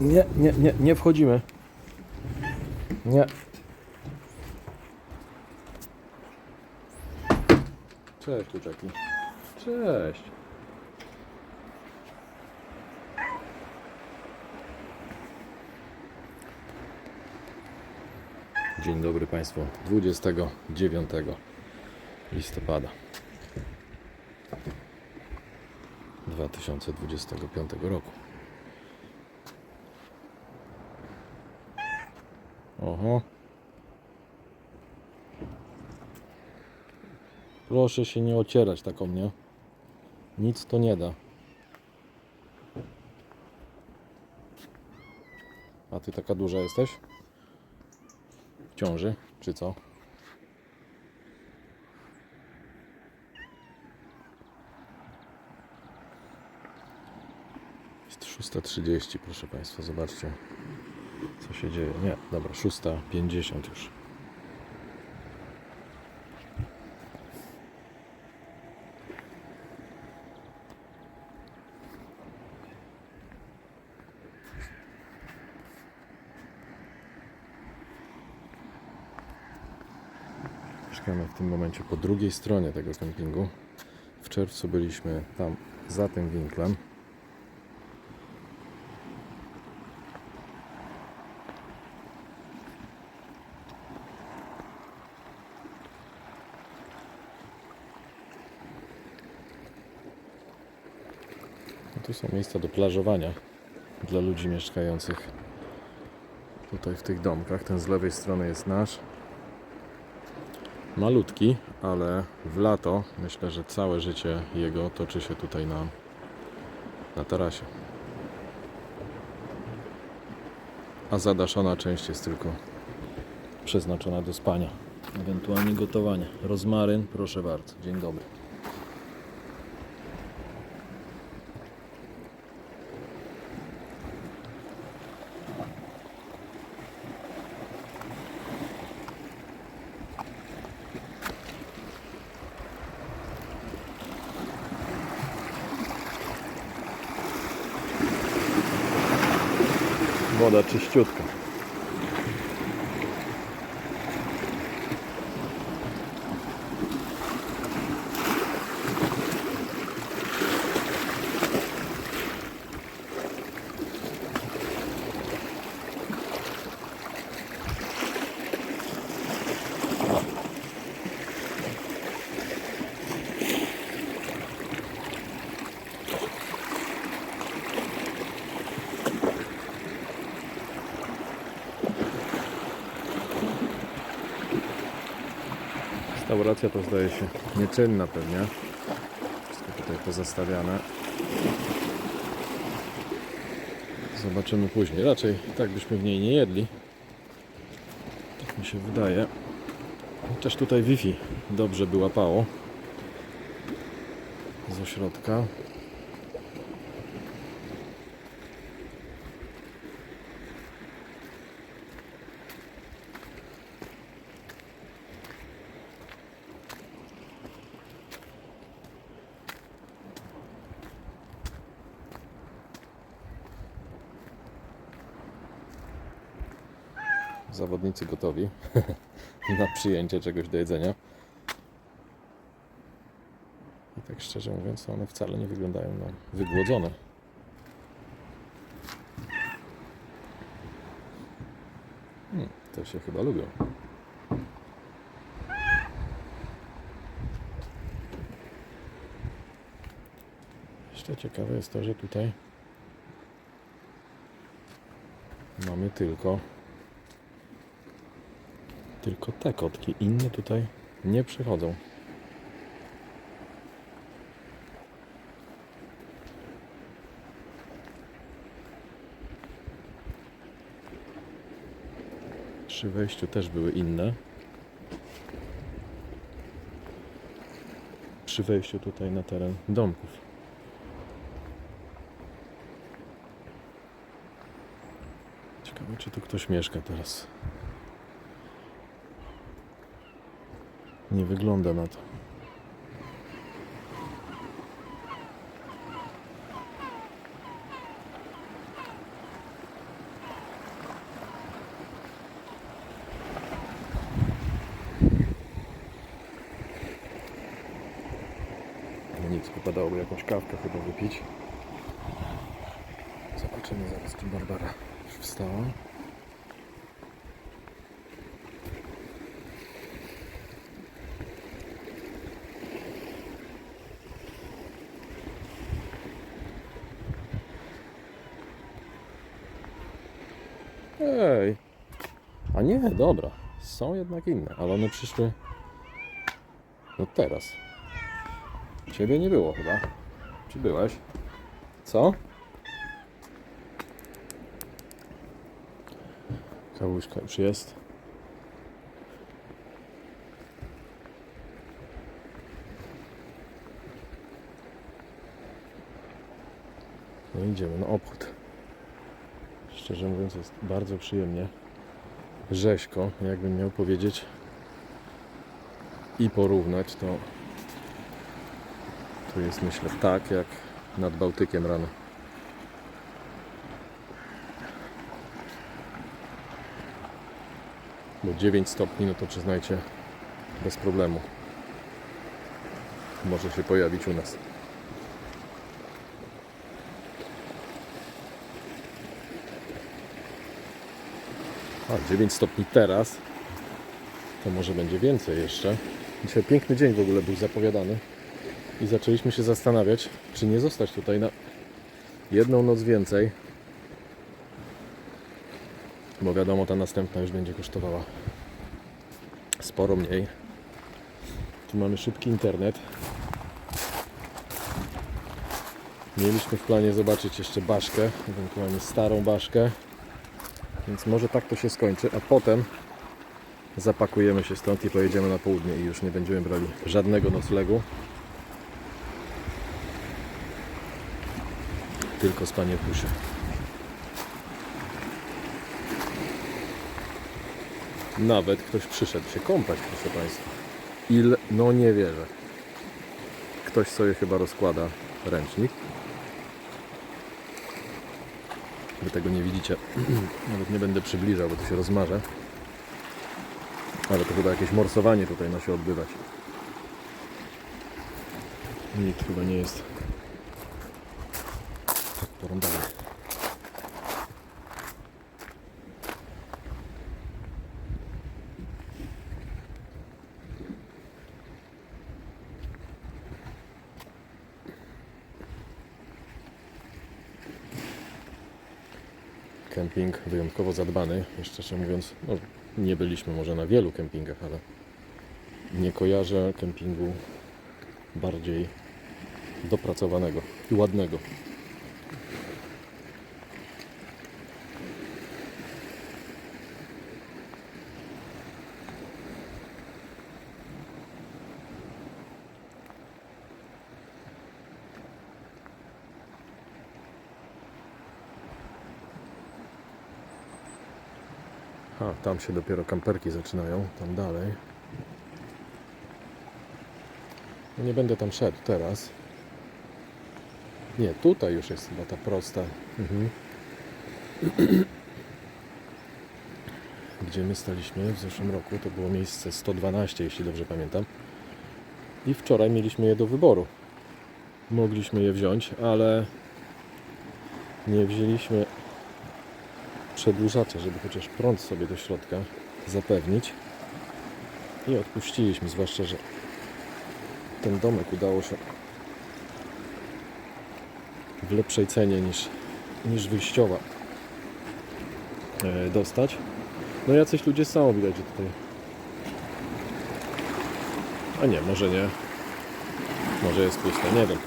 Nie, nie, nie, nie wchodzimy. Nie. Cześć, kurczaki. Cześć. Dzień dobry Państwu. 29 listopada 2025 roku. Oho. Proszę się nie ocierać tak o mnie. Nic to nie da. A ty taka duża jesteś? W ciąży, czy co? Jest 6.30, proszę Państwa, zobaczcie co się dzieje. Nie, dobra, 6.50 już. W tym momencie po drugiej stronie tego kempingu. W czerwcu byliśmy tam za tym winklem. Tu są miejsca do plażowania dla ludzi mieszkających tutaj w tych domkach. Ten z lewej strony jest nasz. Malutki, ale w lato myślę, że całe życie jego toczy się tutaj na, na tarasie. A zadaszona część jest tylko przeznaczona do spania, ewentualnie gotowania. Rozmaryn, proszę bardzo. Dzień dobry. Woda czyściutka. Restauracja to zdaje się nieczynna pewnie. Wszystko tutaj pozastawiane. Zobaczymy później. Raczej tak byśmy w niej nie jedli. Tak mi się wydaje. Chociaż tutaj Wi-Fi dobrze by łapało. Z ośrodka. Zawodnicy gotowi na przyjęcie czegoś do jedzenia. I tak szczerze mówiąc, one wcale nie wyglądają na wygłodzone. Hmm, to się chyba lubią. Jeszcze ciekawe jest to, że tutaj mamy tylko tylko te kotki. Inne tutaj nie przychodzą. Przy wejściu też były inne. Przy wejściu tutaj na teren domków. Ciekawe, czy tu ktoś mieszka teraz. Nie wygląda na to. nic, wypadałoby jakąś kawkę chyba wypić. Zobaczymy zaraz, czy Barbara już wstała. A nie, dobra. Są jednak inne, ale one przyszły. No teraz. Ciebie nie było chyba. Czy byłeś? Co? Kałuszka już jest. No idziemy na obchód. Szczerze mówiąc jest bardzo przyjemnie. Rzeźko, jakbym miał powiedzieć i porównać, to tu jest myślę tak jak nad Bałtykiem rano. Bo 9 stopni, no to przyznajcie, bez problemu. Może się pojawić u nas. A, 9 stopni teraz. To może będzie więcej jeszcze. Dzisiaj piękny dzień w ogóle był zapowiadany. I zaczęliśmy się zastanawiać, czy nie zostać tutaj na jedną noc więcej. Bo wiadomo, ta następna już będzie kosztowała sporo mniej. Tu mamy szybki internet. Mieliśmy w planie zobaczyć jeszcze baszkę, ewentualnie starą baszkę. Więc może tak to się skończy, a potem zapakujemy się stąd i pojedziemy na południe i już nie będziemy brali żadnego noclegu. Tylko spanie w busie. Nawet ktoś przyszedł się kąpać, proszę Państwa. Il, no nie wierzę. Ktoś sobie chyba rozkłada ręcznik. Wy tego nie widzicie. Nawet nie będę przybliżał, bo to się rozmarze. Ale to chyba jakieś morsowanie tutaj ma się odbywać. Nikt chyba nie jest tak. Kemping wyjątkowo zadbany. Szczerze mówiąc, no, nie byliśmy może na wielu kempingach, ale nie kojarzę kempingu bardziej dopracowanego i ładnego. A, tam się dopiero kamperki zaczynają, tam dalej. No nie będę tam szedł teraz. Nie, tutaj już jest chyba ta prosta. Mhm. Gdzie my staliśmy w zeszłym roku, to było miejsce 112, jeśli dobrze pamiętam. I wczoraj mieliśmy je do wyboru. Mogliśmy je wziąć, ale nie wzięliśmy przedłużacza, żeby chociaż prąd sobie do środka zapewnić. I odpuściliśmy, zwłaszcza, że ten domek udało się w lepszej cenie niż, niż wyjściowa e, dostać. No jacyś ludzie są, widać, że tutaj... A nie, może nie. Może jest puste, nie wiem.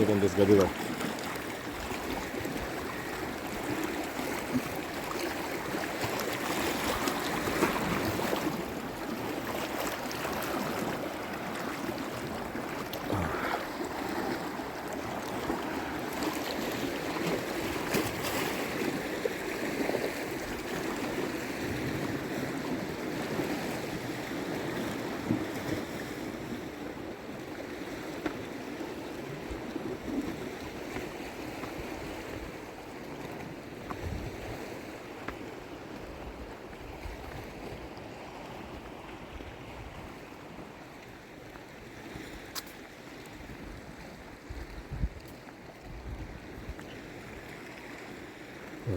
Nie będę zgadywał.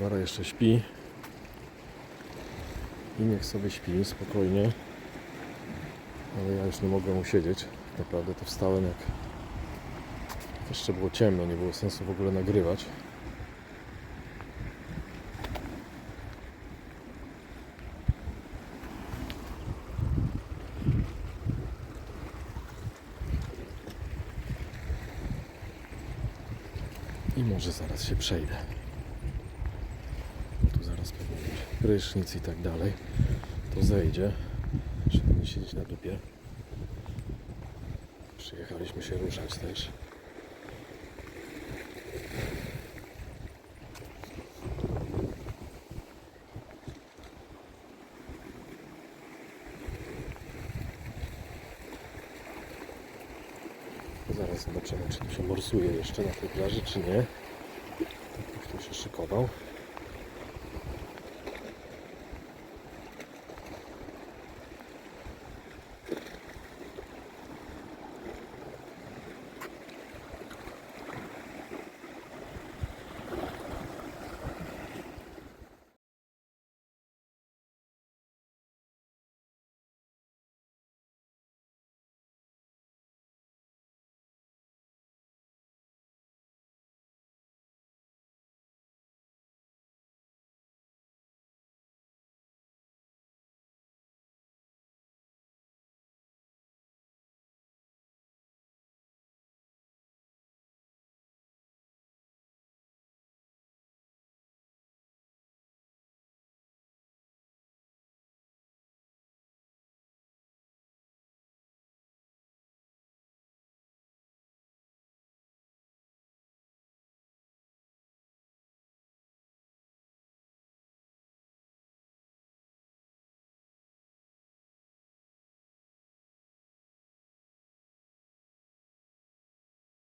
Barbara jeszcze śpi. I niech sobie śpi spokojnie. Ale ja już nie mogłem usiedzieć. Naprawdę to wstałem jak jeszcze było ciemno, nie było sensu w ogóle nagrywać. I może zaraz się przejdę. Tu zaraz pewnie będzie prysznic i tak dalej. To zejdzie, żeby nie siedzieć na dupie. Przyjechaliśmy się ruszać też. Zaraz zobaczymy, czy tu się morsuje jeszcze na tej plaży, czy nie. Tak tu się szykował.